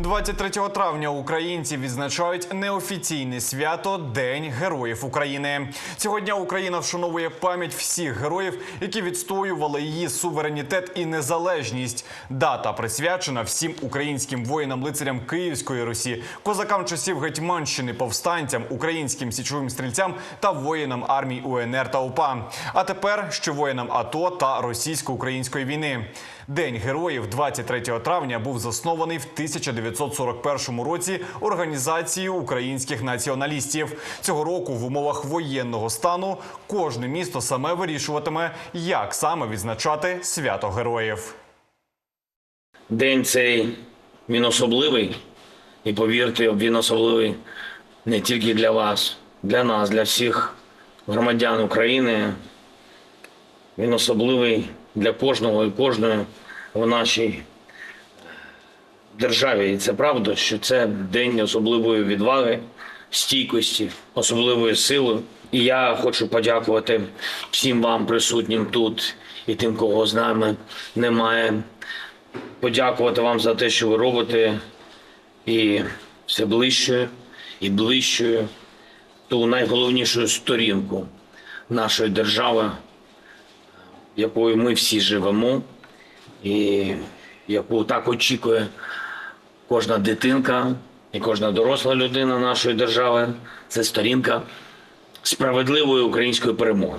23 травня українці відзначають неофіційне свято День Героїв України. Цього дня Україна вшановує пам'ять всіх героїв, які відстоювали її суверенітет і незалежність. Дата присвячена всім українським воїнам-лицарям Київської Русі, козакам часів Гетьманщини, повстанцям, українським січовим стрільцям та воїнам армій УНР та УПА. А тепер ще воїнам АТО та російсько-української війни. День героїв 23 травня був заснований в 1941 році організацією українських націоналістів. Цього року в умовах воєнного стану кожне місто саме вирішуватиме, як саме відзначати свято героїв. День цей він особливий, і повірте, він особливий не тільки для вас, для нас, для всіх громадян України. Він особливий для кожного і кожної в нашій державі. І це правда, що це день особливої відваги, стійкості, особливої сили. І я хочу подякувати всім вам, присутнім тут, і тим, кого з нами немає подякувати вам за те, що ви робите, і все ближче і ближче ту найголовнішу сторінку нашої держави, якою ми всі живемо, і яку так очікує кожна дитинка і кожна доросла людина нашої держави. Це сторінка справедливої української перемоги.